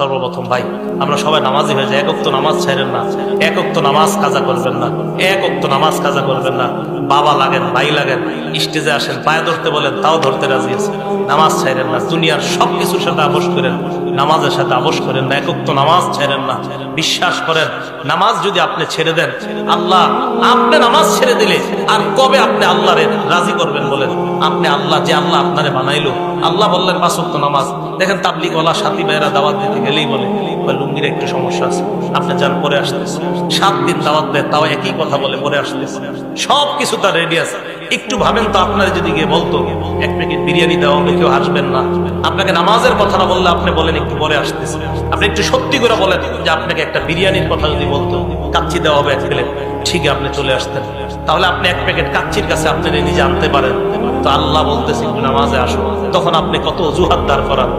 সর্বপ্রথম, ভাই, আমরা সবাই নামাজি হয়ে যাই একক তো নামাজ ছাড়েন না একক তো নামাজ কাজা করবেন না একক তো নামাজ কাজা করবেন না। বাবা লাগেন, ভাই লাগেন, স্টেজে আসেন, পায়ে ধরতে বলেন, তাও ধরতে রাজি আছে। নামাজ ছাড়েন না, দুনিয়ার সব কিছুর সাথে আপোষ করেন, নামাজের সাথে আপোষ করেন না একক তো নামাজ ছাড়েন না। বিশ্বাস করেন, নামাজ যদি আপনি ছেড়ে দেন, আল্লাহ আপনি নামাজ ছেড়ে দিলে আর কবে আপনি আল্লাহরে রাজি করবেন বলেন? আপনি আল্লাহ যে আল্লাহ আপনারে বানাইলো, আল্লাহ বললেন পাঁচক্ত নামাজ দেখেন তাবলিগওয়ালা সাথী ভাইয়েরা দাওয়াত দিতে গেলেই বলে লুঙ্গির একটু সমস্যা আছে। আপনি যান, পরে আসতেছে। সাত দিন দাওয়াত দেয়, তাও একই কথা বলে, পরে আসতেছে। সব কিছু তার রেডি আছে। একটু ভাবেন তো আপনার যদি গিয়ে বলতো, এক প্যাকেট বিরিয়ানি দেওয়া হবে, কেউ আসবেন না। আপনাকে নামাজের কথা না বললে আপনি বলেন, একটু পরে আসতেছে। আপনি একটু সত্যি করে বলেন যে আপনাকে একটা বিরিয়ানির কথা যদি বলতো, কাচ্চি দেওয়া হবে এক প্লেট। ঠিকই আপনি চলে আসতেন। তাহলে আপনি এক প্যাকেট কাচ্চির কাছে আপনি নিজে আনতে পারেন। তো আল্লাহ বলতেছে নামাজে আসো। তখন আপনি কত অজুহাত দাঁড় করান।